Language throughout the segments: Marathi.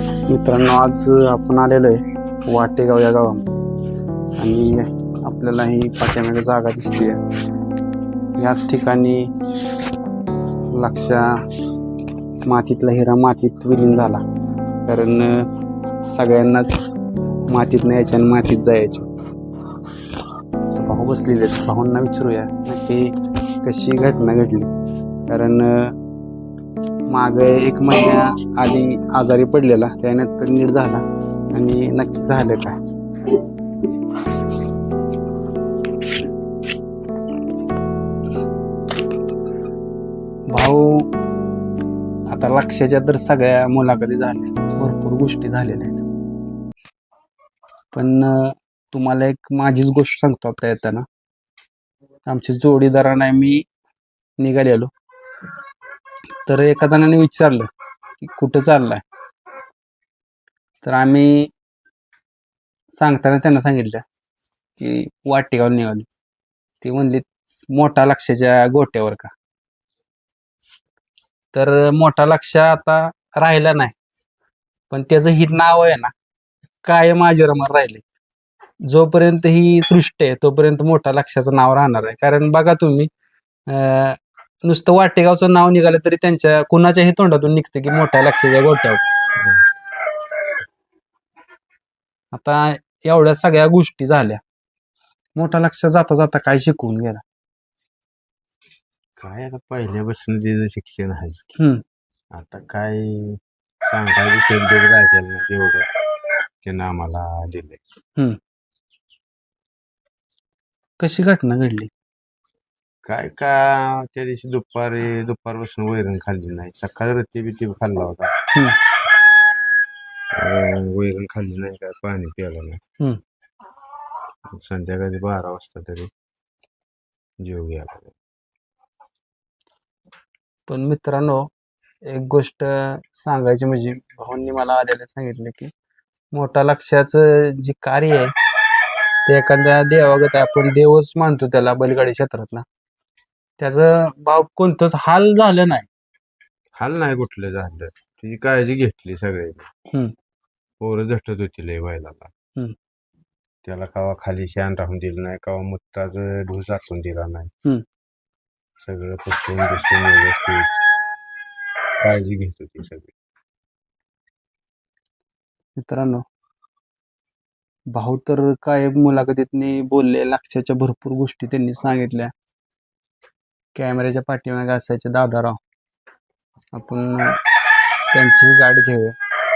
मित्रांनो आज आपण आलेलो आहे वाटेगाव या गावामध्ये आणि आपल्याला ही पाठ्यामध्ये जागा दिसते याच ठिकाणी लक्षा मातीतला हिरा मातीत विलीन झाला. कारण सगळ्यांनाच मातीत न्यायचे आणि मातीत जायचे. भाऊ बसलेले आहेत. भाऊंना विचारूया नक्की कशी घटना घडली? कारण माग एक महिन्या आधी आजारी पडलेला. त्यानंतर नीट झाला. आणि नक्की झालं काय? भाऊ आता लक्षाच्या तर सगळ्या मुलाखती झाल्या. भरपूर गोष्टी झालेल्या आहेत. पण तुम्हाला एक माझीच गोष्ट सांगतो आता येताना. आमची जोडीदाराने मी निघालेलो. तर एका जणाने विचारलं की कुठं चाललाय? तर आम्ही सांगताना त्यांना सांगितलं की वाटेगाव निघाली. ती म्हणली मोठा लक्षाच्या गोट्यावर का? तर मोठा लक्ष आता राहिला नाही. पण त्याचं ही नाव आहे ना कायम अजरामर राहिले. जोपर्यंत ही सृष्टी आहे तोपर्यंत मोठा लक्षाचं नाव राहणार आहे. कारण बघा तुम्ही अं, नुसतं वाटेगावचं नाव निघालं तरी त्यांच्या कुणाच्याही तोंडातून निघतं की मोठ्या लक्षाच्या गोट्यावर. आता एवढ्या सगळ्या गोष्टी झाल्या. मोठा लक्ष जाता जाता काय शिकवून गेला? काय आता पहिल्यापासून त्याचं शिक्षण आहेच की. हम्म. आता काय सांगायचे शब्द राहिलेले नाही तेवढं. त्यानं आम्हाला दिले कशी घटना घडली? काय का त्या दिवशी दुपारी दुपारपासून वैरण खाल्ली नाही. सकाळी रत्ती बिती खाल्ला होता. हम्म. अं, वैरण खाल्ली नाही काय पाणी प्यायला नाही. संध्याकाळी बारा वाजता तरी जीव गेला. पण मित्रांनो एक गोष्ट सांगायची म्हणजे भाऊंनी मला आलेलं सांगितलं की मोठा लक्षाचं जे कार्य आहे ते एखाद्या देवागत आहे. आपण देवच मानतो त्याला बैलगाडी क्षेत्रात ना त्याचं भाव कोणतंच हाल झालं नाही. हाल नाही कुठलं झालं. तिची काळजी घेतली सगळ्यांनी. हम्म. पोरं झटत होती लय बैलाला हम्म. त्याला कवा खाली शान राहून दिलं नाही कवा मुत्ताच ढूस आखून दिला नाही. सगळं पुसून पुसून व्यवस्थित काळजी घेत होती सगळी. मित्रांनो भाऊ तर काय मुलाखतीतनी बोलले लक्षाच्या भरपूर गोष्टी त्यांनी सांगितल्या. कॅमेऱ्याच्या पाठीमागे असायचे दादाराव. आपण त्यांची गाठ घेऊया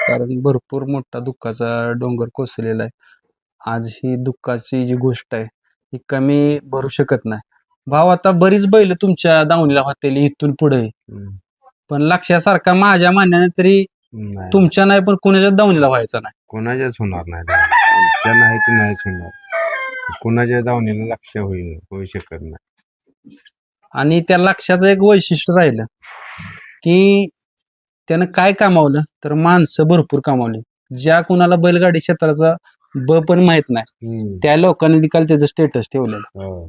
कारण भरपूर मोठा दुःखाचा डोंगर कोसलेला आहे. आज ही दुःखाची जी गोष्ट आहे ही कमी भरू शकत नाही. भाऊ आता बरीच बैल तुमच्या दावणीला होतेली इथून पुढे. पण लक्षासारखा माझ्या मान्याने तरी नाही. तुमच्या नाही पण कुणाच्या दावणीला व्हायचा नाही. कोणाच्याच होणार नाही. आमच्या नाही तर नाहीच होणार. कोणाच्या दावणीला लक्ष होईल होऊ शकत नाही. आणि त्या लक्षाचं एक वैशिष्ट्य राहिलं की त्यानं काय कमावलं? तर माणसं भरपूर कमावली. ज्या कुणाला बैलगाडी क्षेत्राचा ब पण माहीत नाही हम्म. त्या लोकांनी देखील त्याचं स्टेटस ठेवलेलं. हो.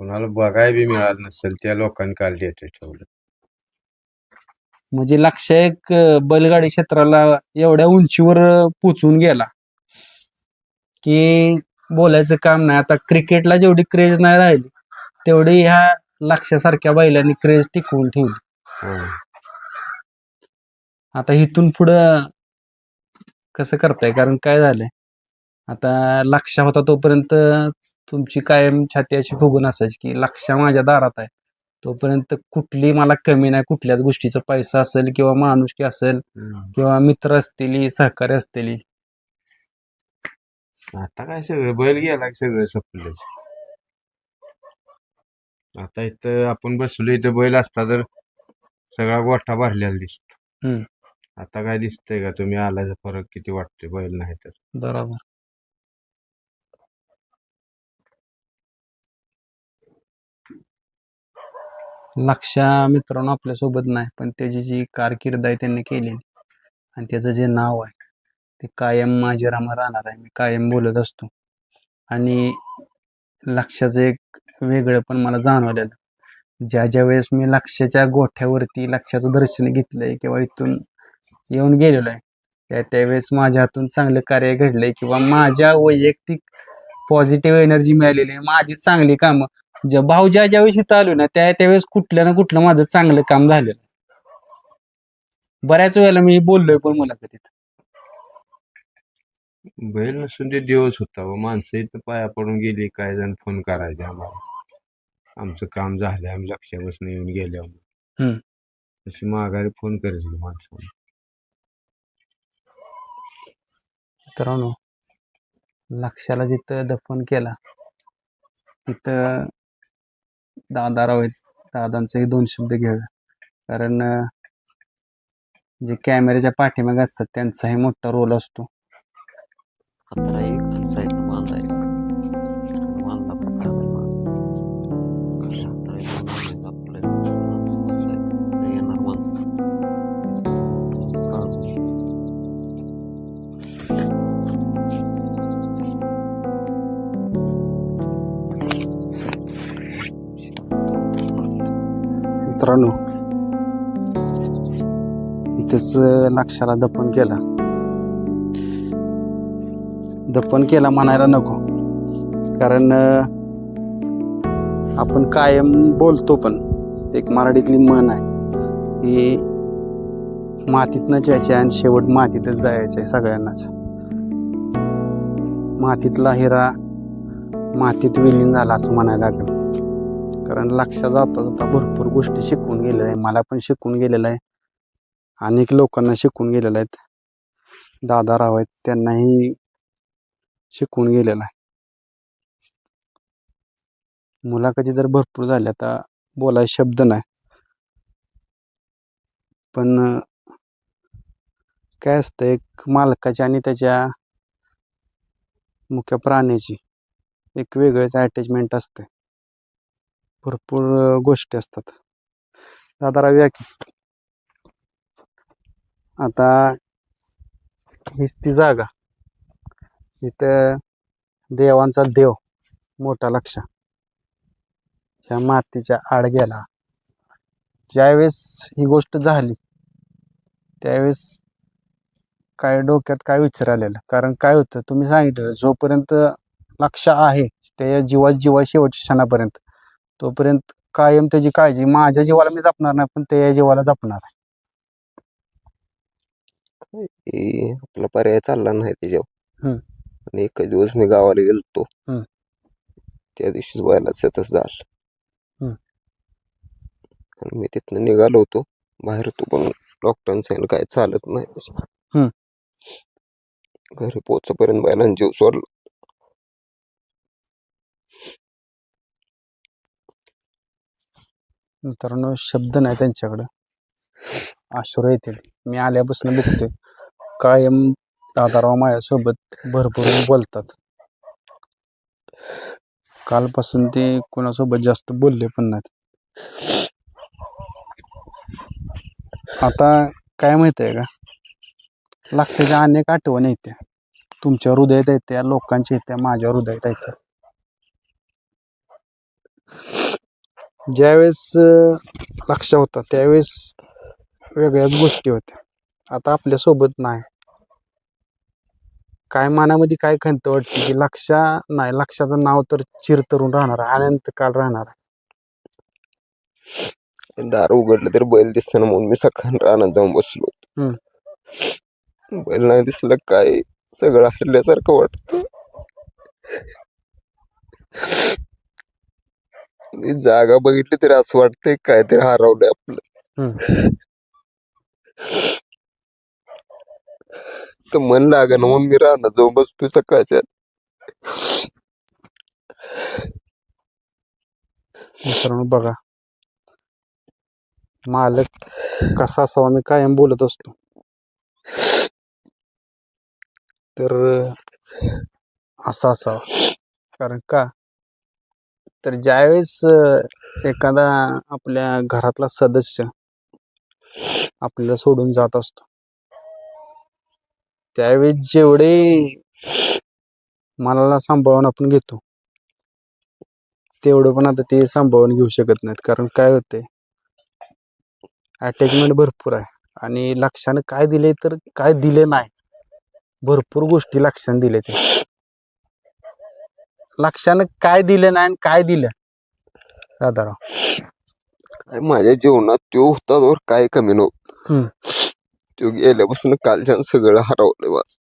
कोणाला बघाय बी मिळालं नसेल त्या लोकांनी काल डेट ठेवलं. म्हणजे लक्ष एक अं, बैलगाडी क्षेत्राला एवढ्या उंचीवर अं, पोचून गेला की बोलायचं काम नाही. आता क्रिकेटला जेवढी क्रेज नाही राहिली तेवढी ह्या लक्षासारख्या बैलांनी क्रेज टिकवून ठेवली. आता इथून पुढं कसं करताय? कारण काय झालंय? आता लक्ष होता तोपर्यंत तुमची कायम छाती अशी फुगून असायची की लक्ष माझ्या दारात आहे. तोपर्यंत कुठली मला कमी नाही कुठल्याच गोष्टीचा पैसा असेल किंवा माणुसकी असेल. किंवा मित्र असतील सहकार्य असतील. आता काय सगळं बैल गेला की सगळं संपलंच. आता इथं आपण बसलो इथं बैल असता तर सगळा गोठा भरलेला दिसतो. हम्म. आता काय दिसतंय का? तुम्ही आलायचा फरक किती वाटतोय बैल नाही तर? बरोबर. लक्षा मित्रांनो आपल्यासोबत नाही पण त्याची जी कारकीर्द आहे त्यांनी केलेली. आणि त्याचं जे नाव आहे ते कायम माझे रामा राहणार आहे. मी कायम बोलत असतो. आणि लक्षाचं एक वेगळं पण मला जाणवलेलं. ज्या ज्या वेळेस मी लक्षाच्या गोठ्यावरती लक्षाचं दर्शन घेतलंय किंवा इथून येऊन गेलेलो आहे त्या त्यावेळेस माझ्या हातून चांगलं कार्य घडलंय किंवा माझ्या वैयक्तिक पॉझिटिव्ह एनर्जी मिळालेली आहे. माझी चांगली कामं. ज्या भाऊज्या ज्यावेळेस इथं आलो ना त्या त्यावेळेस कुठलं ना कुठलं माझं चांगलं काम झालेलं. बऱ्याच वेळेला मी बोललोय पण मुलाखतीत. बैल नसून ते दिवस होता व माणसं इथं पाया पडून गेली काय जण फोन करायचे आम्हाला. आमचं काम झालं आम्ही लक्षापासून येऊन गेल्यावर हम्म. तशी माघारी फोन करायची माणसाला. मित्रांनो लक्षाला जिथं दफन केला तिथं दादाराव आहेत. दादांचेही दोन शब्द घ्यावे. कारण अं, जे कॅमेऱ्याच्या पाठीमागे असतात त्यांचाही मोठा रोल असतो. हाताला एक आणि साईडनं बांधा एक मित्रांनो इथेच लक्षाला दफन केला. दफन केला म्हणायला नको. कारण आपण कायम बोलतो पण. एक मराठीतली मन आहे की मातीतनं यायचे आणि शेवट मातीतच जायचं आहे सगळ्यांनाच. मातीतला हिरा मातीत विलीन झाला असं म्हणायला लागलं. कारण लक्षात जाता जाता भरपूर गोष्टी शिकून गेलेल्या आहे मला पण शिकून गेलेलं आहे. अनेक लोकांना शिकून गेलेलं आहेत. दादा राव आहेत त्यांनाही शिकून गेलेला आहे. मुलाखती जर भरपूर झाल्या तर बोलाय शब्द नाही. पण काय असतं एक मालकाची आणि त्याच्या मुख्य प्राण्याची एक वेगळंच अटॅचमेंट असते. भरपूर गोष्टी असतात. दादा या की. आता हीच ती जागा. इथं देवांचा देव मोठा लक्ष. ह्या मातीच्या आड गेला ज्यावेळेस ही गोष्ट झाली त्यावेळेस काय डोक्यात काय विचार आलेलं? कारण काय होतं तुम्ही सांगितलं जोपर्यंत लक्ष आहे त्या जीवा जीवा शेवटच्या क्षणापर्यंत. तोपर्यंत कायम त्याची काळजी. माझ्या जीवाला मी जपणार नाही पण त्या जीवाला जपणार आहे. आपला पर्याय चालला नाही त्याच्यावर. आणि एक दिवस मी गावाला गेलतो. त्या दिवशीच व्हायला सतत झालं. आणि मी तिथनं निघालो होतो बाहेर होतो पण डॉक्टरांनी सांगितलं काय चालत नाही. हम्म. घरी पोहोचपर्यंत बैलांनी जीव सोडला मित्रांनो शब्द नाही त्यांच्याकडं आश्रय येतील मी आल्यापासून बघतोय कायम दादाराव माझ्यासोबत भरपूर बोलतात. कालपासून ते कोणासोबत जास्त बोलले पण नाहीत. आता काय माहीत आहे का? लक्षाच्या अनेक आठवणी येत्या तुमच्या हृदयात येत्या लोकांच्या येत्या माझ्या हृदयात येत्या ज्यावेळेस लक्ष होता त्यावेळेस वेगळ्याच गोष्टी होत्या. आता आपल्यासोबत नाही. काय मनामध्ये काय खंत वाटते की लक्षा नाही लक्षाचं नाव तर चिरतरून राहणार आहे, अनंत काळ राहणार. आहे. दार उघडलं तर बैल दिसताना म्हणून मी सकाळ रानात जाऊन बसलो बैल नाही दिसलं काय सगळं हरल्यासारखं वाटत. जागा बघितली तरी असं वाटतंय काहीतरी हरवलंय आपलं. तर मन लागा ना म्हणून मी राहणार जाऊन बसतोय सकाळच्या. मित्रांनो बघा. मालक कसा असावा मी कायम बोलत असतो. तर असा असावा. कारण का? तर ज्यावेळेस एखादा आपल्या घरातला सदस्य आपल्याला सोडून जात असतो त्यावेळेस जेवढे मनाला सांभाळून आपण घेतो तेवढं पण आता ते सांभाळून घेऊ शकत नाहीत. कारण काय होते अटॅचमेंट भरपूर आहे. आणि लक्षानं काय दिले तर काय दिले नाही. भरपूर गोष्टी लक्षाने दिल्या ते. लक्षानं काय दिलं नाही आणि काय दिलं दादाराव. काय माझ्या जीवनात तो होता तर काय कमी नव्हतं. तो गेल्यापासून कालच्यान सगळं हरवलं माझ.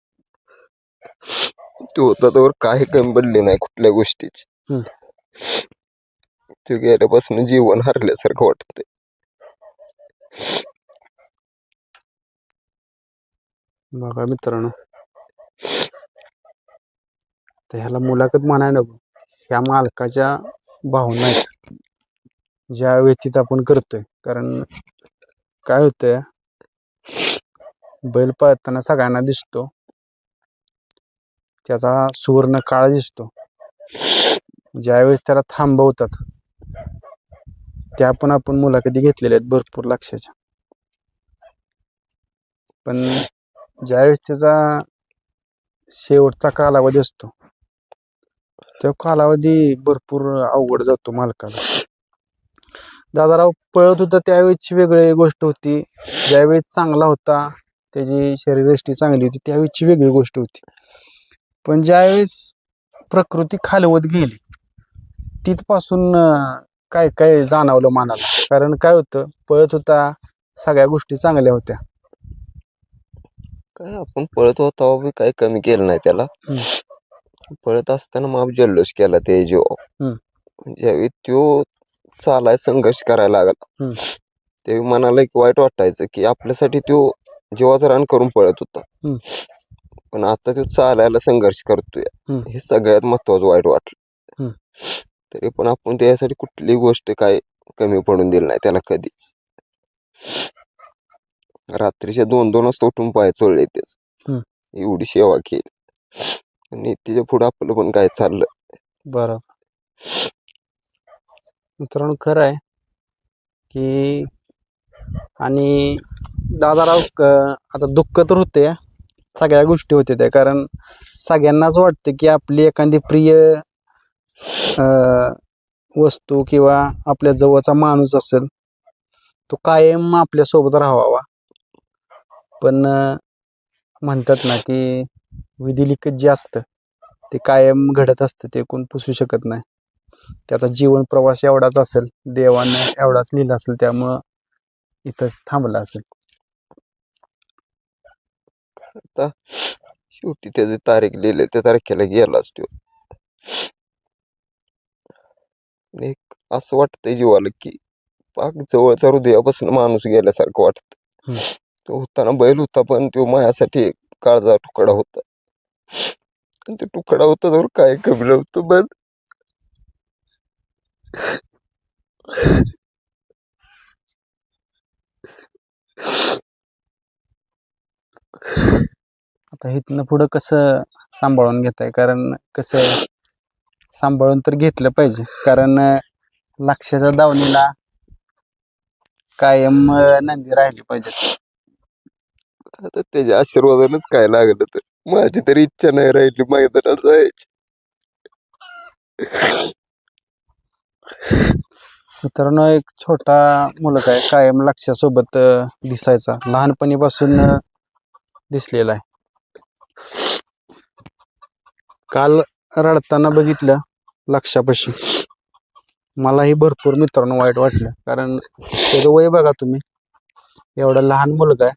तो होता तर काही कमी पडले नाही कुठल्या गोष्टीची. तो गेल्यापासून जीवन हरल्यासारखं वाटतंय. बघा मित्रांनो. तर ह्याला मुलाखत म्हणाय नको. ह्या मालकाच्या भावना आहेत. ज्या व्यतीत आपण करतोय. कारण काय होतंय? बैल पळताना सगळ्यांना दिसतो. त्याचा सुवर्ण काळ दिसतो. ज्यावेळेस त्याला थांबवतात त्या पण आपण मुलाखती घेतलेल्या आहेत भरपूर लक्षाच्या. पण ज्यावेळेस त्याचा शेवटचा कालावधी असतो तो कालावधी भरपूर अवघड जातो मालकाला. दादाराव पळत होता त्यावेळेची वेगळी गोष्ट होती. ज्यावेळेस चांगला होता त्याची शरीरयष्टी चांगली होती त्यावेळेची वेगळी गोष्ट होती. पण ज्यावेळेस प्रकृती खालवत गेली तिथपासून काय काय जाणवलं मनाला? कारण काय होतं पळत होता सगळ्या गोष्टी चांगल्या होत्या. काय आपण पळत होता बी काही कमी केलं नाही त्याला. पळत असताना माप जल्लोष केला ते जीवा. ज्यावेळी तो चालाय संघर्ष करायला लागला. त्यावेळी मनाला एक वाईट वाटायचं की आपल्यासाठी तो जीवाचं रान करून पळत होता. पण आता तो चालायला संघर्ष करतोय. हे सगळ्यात महत्वाचं वाईट वाटलं. तरी पण आपण त्यासाठी कुठलीही गोष्ट काय कमी पडून दिली नाही त्याला कधीच रात्रीच्या दोन दोन वाजता उठून पाय चोळले तेच. एवढी सेवा केली आणि तिच्या पुढे आपलं पण काय चाललं बरं मित्रांनो खरं आहे की आणि दादाराव क- आता दुःख तर होते. सगळ्या गोष्टी होते त्या. कारण सगळ्यांनाच वाटतं की आपली एखादी प्रिय वस्तू किंवा आपल्या जवळचा माणूस असेल तो कायम आपल्यासोबत राहावा. पण म्हणतात ना की विधिलिखित जे असतं ते कायम घडत असतं ते कोण पुसू शकत नाही. त्याचा जीवन प्रवास एवढाच असेल देवानं एवढाच लिहिला असेल त्यामुळं इथंच थांबला असेल. शेवटी त्याची तारीख लिहिले त्या तारखेला गेलाच तो आणि एक असं वाटतंय जीवाला की पाक जवळचा हृदयापासून माणूस गेल्यासारखं वाटत. तो होताना बैल होता पण तो माझ्यासाठी एक काळजा तुकडा होता. आणि ते तुकडा होता तर काय कमी होतं पण आता इथनं पुढं कसं सांभाळून घेत आहे कारण कसं सांभाळून तर घेतलं पाहिजे. कारण लक्षाच्या दावणीला कायम नंदी राहिली पाहिजे. आता त्याच्या आशीर्वादानच काय लागलं तर? माझी तरी इच्छा नाही राहिली मैदानात जायची. मित्रांनो एक छोटा मुलगा आहे कायम लक्षासोबत दिसायचा. लहानपणीपासून दिसलेला आहे. काल रडताना बघितलं लक्षापाशी. मलाही भरपूर मित्रांनो वाईट वाटलं. कारण त्याचं वय बघा तुम्ही. एवढा लहान मुलगा आहे.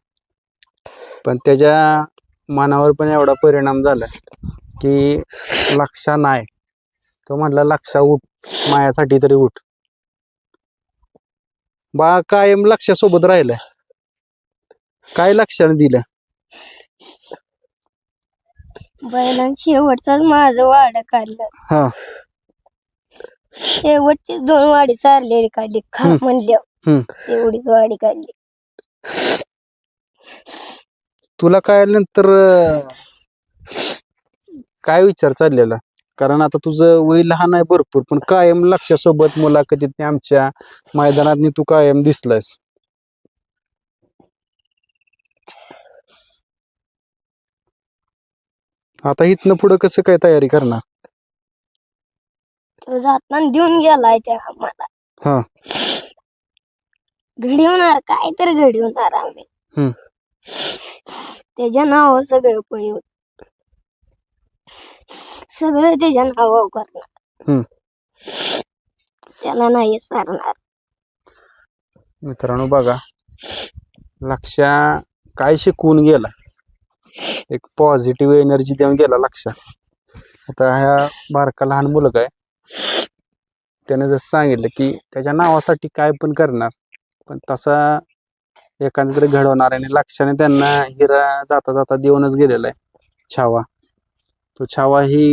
पण त्याच्या मनावर पण एवढा परिणाम झाला की लक्षा नाही. तो म्हटला लक्षा उठ. मायासाठी तरी उठ. बाळा कायम लक्षासोबत राहिलाय. काय लक्षाने दिलं? बैलांनी शेवटचाच माझं वाड काढलं. हा. शेवटची दोन वाडी चाललेली काढली खा हम्म. म्हणल्या हम्म. एवढीच वाडी काढली. तुला काय नंतर अं, काय विचार चाललेला? कारण आता तुझं वय लहान आहे भरपूर पण कायम लक्षासोबत मुलाखतीत आमच्या मैदानात तू कायम दिसलायस आता इथनं पुढं कसं काय तयारी करणार तो जाताना देऊन गेलाय त्या आम्हाला हा. घडी होणार काय तर घडी होणार आम्ही हम्म. त्याच्या नावावर सगळं पळी होत सगळं त्याच्या नावावर करणार. त्याला नाही सारणार मित्रांनो बघा. लक्षा काय शिकवून गेला? एक पॉझिटिव्ह एनर्जी देऊन गेला लक्षा आता ह्या बारका लहान मुलगा आहे. त्याने जसं सांगितलं की त्याच्या नावासाठी काय पण करणार पण तसा एखाद्या तरी घडवणार आणि लक्षाने त्यांना हिरा जाता जाता देऊनच गेलेला आहे. छावा. तो छावा ही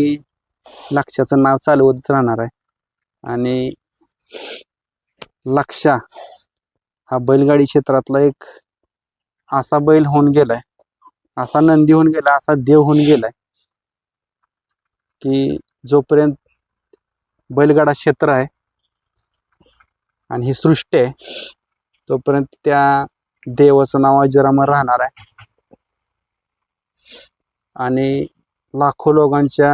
लक्षाचं नाव चालवतच राहणार आहे. आणि लक्षा हा बैलगाडी क्षेत्रातला एक असा बैल होऊन गेलाय असा नंदी होऊन गेला असा देव होऊन गेलाय की जोपर्यंत बैलगाडा क्षेत्र आहे आणि ही सृष्टी आहे तोपर्यंत त्या देवाचं नाव अजरामर राहणार आहे. आणि लाखो लोकांच्या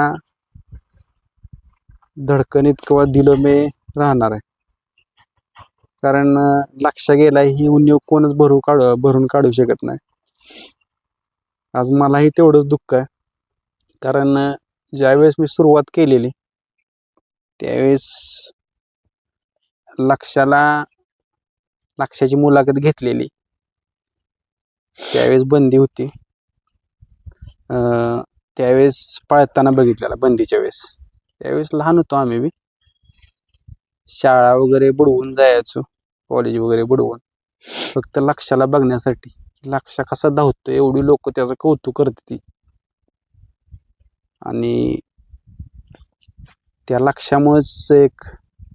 धडकणीत किंवा दिलमे राहणार आहे. कारण लक्ष गेलाय ही उणीव कोणच भरू काढू भरून काढू शकत नाही. आज मलाही तेवढंच दुःख आहे. कारण ज्यावेळेस मी सुरुवात केलेली त्यावेळेस लक्षाला लक्षाची मुलाखत घेतलेली त्यावेळेस बंदी होती. त्यावेळेस पळताना बघितलेला बंदीच्या वेळेस. त्यावेळेस लहान होतो आम्ही बी. शाळा वगैरे बुडवून जायचो कॉलेज वगैरे बुडवून. फक्त लक्षाला बघण्यासाठी. लक्षा कसा धावतो एवढी लोक त्याचं कौतुक करते ती. आणि त्या लक्षामुळेच एक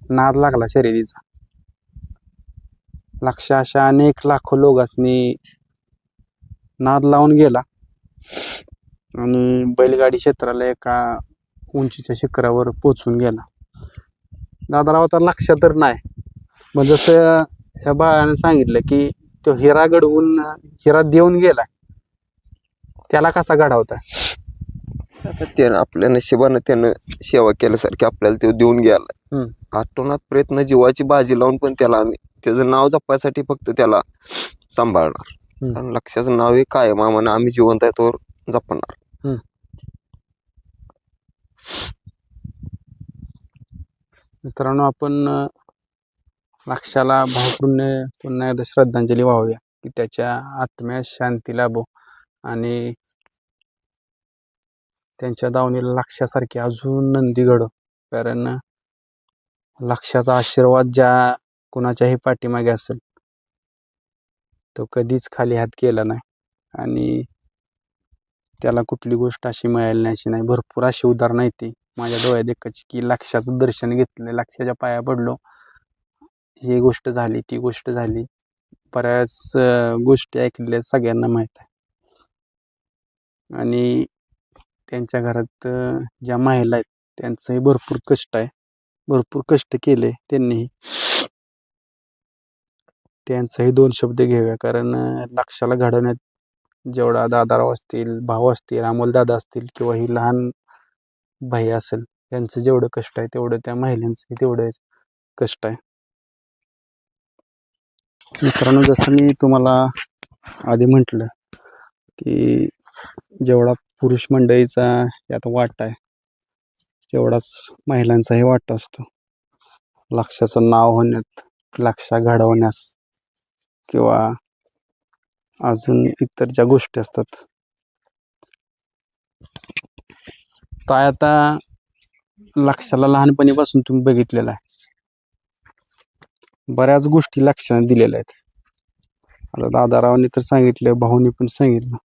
नाद लागला शर्यतीचा. लक्ष अशा अनेक लाखो लोकांनी नाद लावून गेला. आणि बैलगाडी क्षेत्राला एका उंचीच्या शिखरावर पोचून गेला. दादाराव आता लक्ष तर नाही. मग जसं ह्या बाळाने सांगितलं की तो हिरा घडवून हिरा देऊन गेला त्याला कसा घडवता? आता त्यानं आपल्या नशिबानं त्यानं सेवा केल्यासारखी आपल्याला तो देऊन गेला. आठवणात प्रयत्न जीवाची बाजी लावून पण त्याला आम्ही त्याचं नाव जपायसाठी फक्त त्याला सांभाळणार. कारण लक्षाचं नाव हे कायम आम्हाला आम्ही जिवंत आहे तोवर जपणार. मित्रांनो आपण लक्षाला भावपूर्ण पुन्हा एकदा श्रद्धांजली वाहूया की त्याच्या आत्म्या शांती लाभो आणि त्यांच्या दावणीला लक्षासारखी अजून नंदी घडो. कारण लक्षाचा आशीर्वाद ज्या कुणाच्याही पाठीमागे असेल तो कधीच खाली हात केला नाही. आणि त्याला कुठली गोष्ट अशी मिळाली नाही अशी नाही. भरपूर अशी उदाहरणं येते ती. माझ्या डोळ्यात एकाची की लक्षाचं दर्शन घेतलं लक्षाच्या पाया पडलो. ही गोष्ट झाली ती गोष्ट झाली. बऱ्याच गोष्टी ऐकलेल्या सगळ्यांना माहीत आहे. आणि त्यांच्या घरात ज्या महिला आहेत त्यांचंही भरपूर कष्ट आहे. भरपूर कष्ट केले त्यांनीही. त्यांचंही दोन शब्द घेऊया कारण लक्षाला घडवण्यात जेवढा दादाराव असतील भाऊ असतील अमोलदादा असतील किंवा ही लहान भाई असेल त्यांचं जेवढं कष्ट आहे तेवढं त्या महिलांचं तेवढं कष्ट आहे. मित्रांनो जसं मी तुम्हाला आधी म्हटलं की जेवढा पुरुष मंडळीचा यात वाटा आहे तेवढाच महिलांचाही वाटा असतो. लक्षाचं नाव होण्यात लक्षा घडवण्यास किंवा अजून इतर ज्या गोष्टी असतात. काय आता लक्षाला लहानपणीपासून तुम्ही बघितलेला आहे. बऱ्याच गोष्टी लक्षाने दिलेल्या आहेत. आता दादारावांनी तर सांगितलं भाऊनी पण सांगितलं.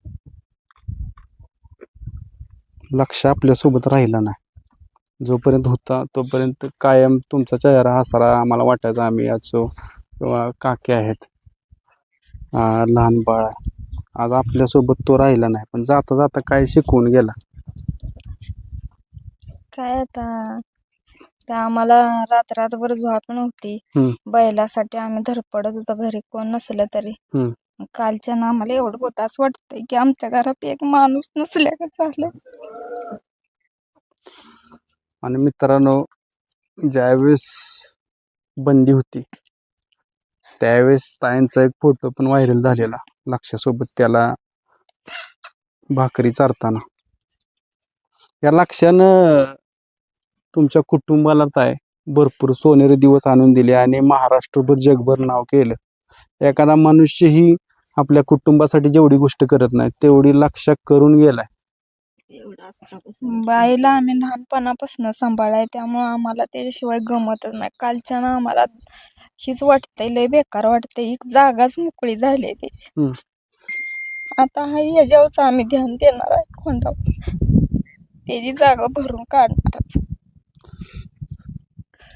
लक्ष आपल्यासोबत राहिला नाही. जोपर्यंत होता तोपर्यंत कायम तुमचा चेहरा हसारा आम्हाला वाटायचा आम्ही याचो किंवा काके आहेत. लहान बाळ आज आपल्यासोबत तो राहिला नाही पण जाता जाता काय शिकवून गेला. काय आता? त्या आम्हाला रात रातभर झोप नव्हती हम्म. बैलासाठी आम्ही धडपडत होतो घरी कोण नसलं तरी. हम्म. कालच्या ना आम्हाला एवढं होताच वाटतंय की आमच्या घरात एक माणूस नसल्या झालं. आणि मित्रांनो ज्यावेळेस बंदी होती त्यावेळेस ताईंचा एक फोटो पण व्हायरल झालेला. लक्षासोबत त्याला भाकरी चारताना. या लक्षानं तुमच्या कुटुंबालाच आहे. भरपूर सोनेरी दिवस आणून दिले आणि महाराष्ट्रभर जगभर नाव केलं. एखादा मनुष्य ही आपल्या कुटुंबासाठी जेवढी गोष्ट करत नाही तेवढी लक्षात करून गेलाय. बाईला आम्ही लहानपणापासून सांभाळाय त्यामुळे आम्हाला त्याच्याशिवाय गमतच नाही. कालच्या ना आम्हाला हीच वाटतंय लय बेकार वाटतंय ही जागाच मोकळी झाली हम्म. आता हा याच्यावरच आम्ही ध्यान देणार आहे खोंडावर त्याची जागा भरून काढणार.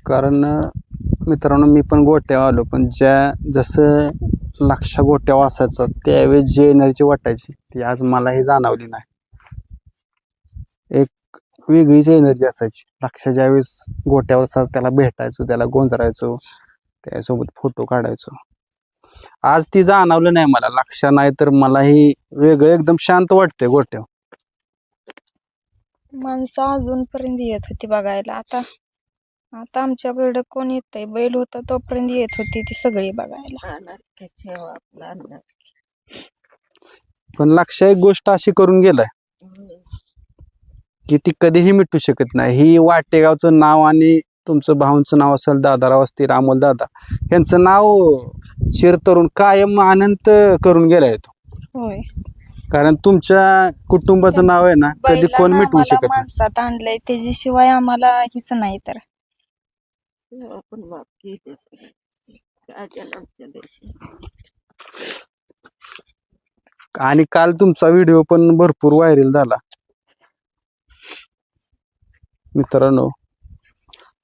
कारण अं, मित्रांनो मी पण गोट्यावर आलो पण ज्या जसं लक्षा गोट्यावर असायचं त्यावेळेस जी एनर्जी वाटायची ती आज मलाही जाणवली नाही. एक वेगळीच एनर्जी असायची. लक्ष ज्यावेळेस गोट्यावर असा त्याला भेटायचो त्याला गोंजरायचो त्यासोबत फोटो काढायचो. आज ती जाणवलं नाही मला लक्ष नाही तर मलाही वेगळं एकदम शांत वाटते गोट्यावर. माणसं अजूनपर्यंत येत होती बघायला. आता आता आमच्याकडे कोण येतंय? बैल होता तोपर्यंत येत होती ती सगळी बघायला. पण लक्ष एक गोष्ट अशी करून गेलाय. की ती कधीही मिटू शकत नाही. ही वाटेगावचं नाव आणि तुमचं भाऊंचं नाव असेल दादाराव असतील अमोल दादा यांचं नाव शिरतरून कायम आनंद करून गेलाय तो. होय. कारण तुमच्या कुटुंबाचं नाव आहे ना कधी कोण मिटवू आम्हाला शकत नाही. माणसात आणलंय त्याच्याशिवाय आम्हाला हीच नाही तर. आणि काल तुमचा व्हिडिओ पण भरपूर व्हायरल झाला. मित्रांनो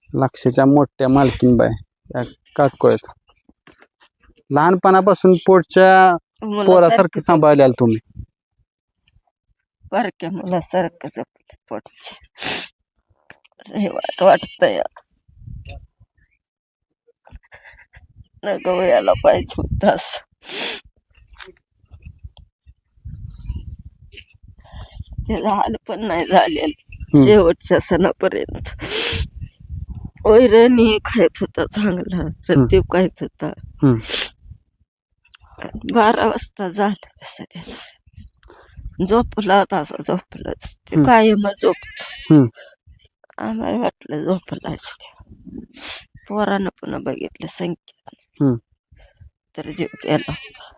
लक्षच्या मोठ्या मालकीनबाई या काकू आहेत. लहानपणापासून पोटच्या पोरासारखं सांभाळले तुम्ही. बारक्या मुलासारखं जपलं पोटच्या. लय वाट वाटतंय नग याला पाहिजे होतास त्याचा हाल पण नाही झालेला. शेवटच्या सणापर्यंत. वैरणी खायत होता चांगला रतीव खायत होता. हम्म. बारा वाजता झालं तसं त्याला झोपला तसा झोपलाच. ते हम्म. कायमच झोपतो. हम्म. आम्हाला वाटलं झोपलाच ते. पोरानं पुन्हा बघितलं संख्या हम्म. तर जीव गेला होता.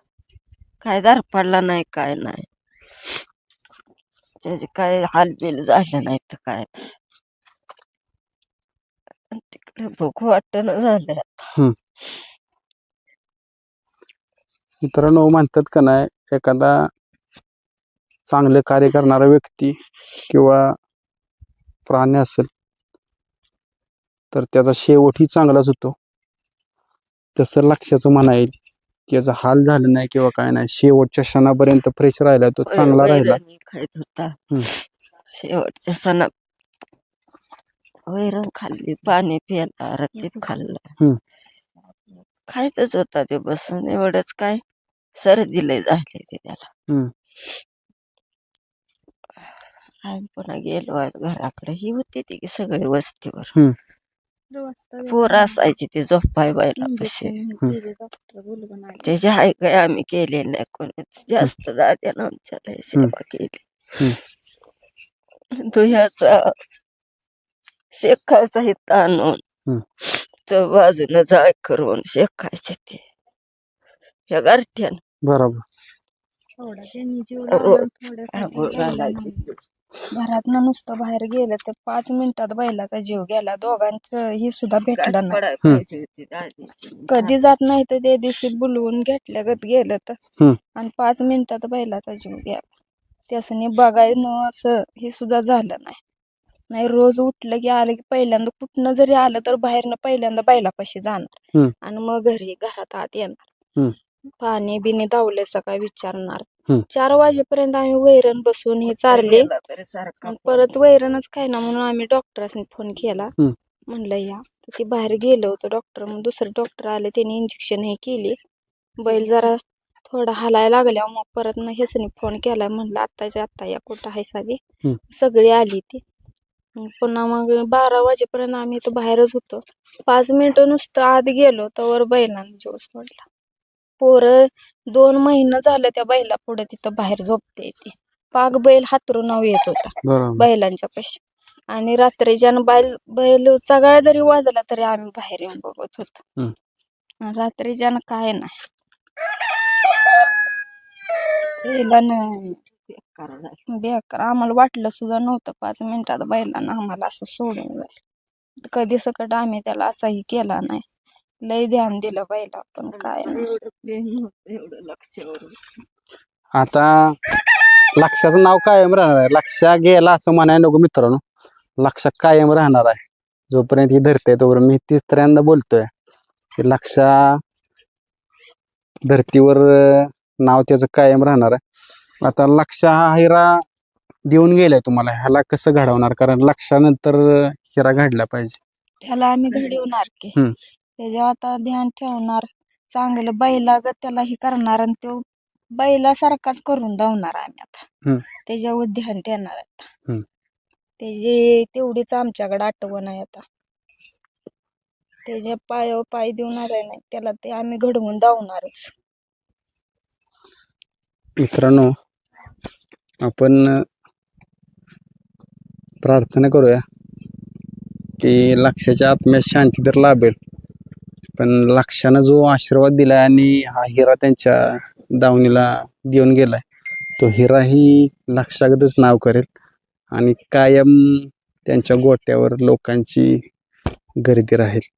काय दार पडला नाही काय नाही. त्याचे काय हालबिल झालं नाही तर काय. बघू वाटणं झालं मित्रांनो म्हणतात का नाही एखादा चांगले कार्य करणारा व्यक्ती किंवा प्राणी असेल तर त्याचा शेवटही चांगलाच होतो. तसं लक्षाचं म्हणा येईल की याचा हाल झाला नाही किंवा काय नाही शेवटच्या क्षणापर्यंत फ्रेश राहिला तो चांगला राहिला. खायत होता. शेवटच्या सणा वैरण खाल्ली पाणी प्यायला रतीब खाल्ला. खायचंच होता ते बसून एवढंच काय सर्दी लय झाली ते त्याला. आम्ही पुन्हा गेलो आज घराकडे ही होती ती की सगळे वस्तीवर. पोर असायची ती झोपाय बायला तशी त्याची हाय काय आम्ही केले नाही कोणी जास्त दाद्यानं आमच्या सेवा केली दुह्याचा शेकायचा हित आणून. तो बाजूला जाळ करून शेकायचे ते ह्या गारठ्यान बरोबर घालायची घरातनं नुसतं बाहेर गेलं तर पाच मिनिटात बैलाचा जीव गेला दोघांचं ही सुद्धा भेटलं नाही. कधी जात नाही तर त्या दिवशी बोलवून घेतल्यागत गेलं तर हम्म. आणि पाच मिनिटात बैलाचा जीव गेला त्यासनी बघायनं असं हे सुद्धा झालं नाही नाही रोज उठलं की आलं की पहिल्यांदा कुठनं जरी आलं तर बाहेरनं पहिल्यांदा बैलापाशी जाणार. आणि मग घरी घरात आत येणार. पाणी बिनी दावले सकाळी विचारणार. चार वाजेपर्यंत आम्ही वैरण बसून हे चारले. आणि परत वैरणच काय ना म्हणून आम्ही डॉक्टरांनी फोन केला. म्हणलं या. तर ते बाहेर गेलं होतं डॉक्टर. मग दुसरे डॉक्टर आले त्यांनी इंजेक्शन हे केली. बैल जरा थोडा हालायला लागल्या मग परत ना हेसनी फोन केला. म्हणलं आत्ताच्या आत्ता या कुठं आहे साधी. सगळी आली ती. पुन्हा मग बारा वाजेपर्यंत आम्ही इथं बाहेरच होतो. पाच मिनिटं नुसतं आत गेलो तर बैलानं जीव सोडला पोरं दोन महिने झालं त्या बैला पुढे तिथं बाहेर झोपते ती. पाक बैल हातरून येत होता बैलांच्या पैसे आणि रात्रीच्यानं बैल बैल सगळा जरी वाजला तरी आम्ही बाहेर येऊन बघत होतो. आणि रात्रीच्यानं काय नाही. बेकार आम्हाला वाटलं सुद्धा नव्हतं पाच मिनिटात बैलानं आम्हाला असं सोडून जाईल. कधी सकट आम्ही त्याला असाही केला नाही. लय ध्यान दिलं बैला पण काय नाही. एवढं लक्षावर आता लक्षाचं नाव कायम राहणार आहे. लक्षा गेला असं म्हणायला नको मित्रांनो. लक्ष कायम राहणार आहे. जोपर्यंत ही धरते तोपर्यंत मी तिसऱ्यांदा बोलतोय. की लक्षा धर्तीवर अं, नाव त्याचं कायम राहणार आहे. आता लक्ष हा हिरा देऊन गेलाय तुम्हाला. ह्याला कसं घडवणार? कारण लक्षानंतर हिरा घडला पाहिजे. त्याला आम्ही घडवणार की. हम्म. त्याच्यावर आता ध्यान ठेवणार. चांगलं बैलागत त्याला हे करणार आणि तो बैलासारखाच करून धावणार आम्ही आता. हम्म. त्याच्यावर ध्यान देणार आता. हम्म. त्याची तेवढीच आमच्याकडे आठवण आहे आता. त्याच्या पायावर पाय देणार आहे नाही त्याला ते आम्ही घडवून धावणारच. मित्रांनो आपण प्रार्थना करूया की लक्षाच्या आत्म्यात शांती तर लाभेल. पण लक्षानं जो आशीर्वाद दिला आणि हा हिरा त्यांच्या दावणीला देऊन गेलाय तो हिराही लक्षागतच नाव करेल आणि कायम त्यांच्या गोट्यावर लोकांची गर्दी राहील.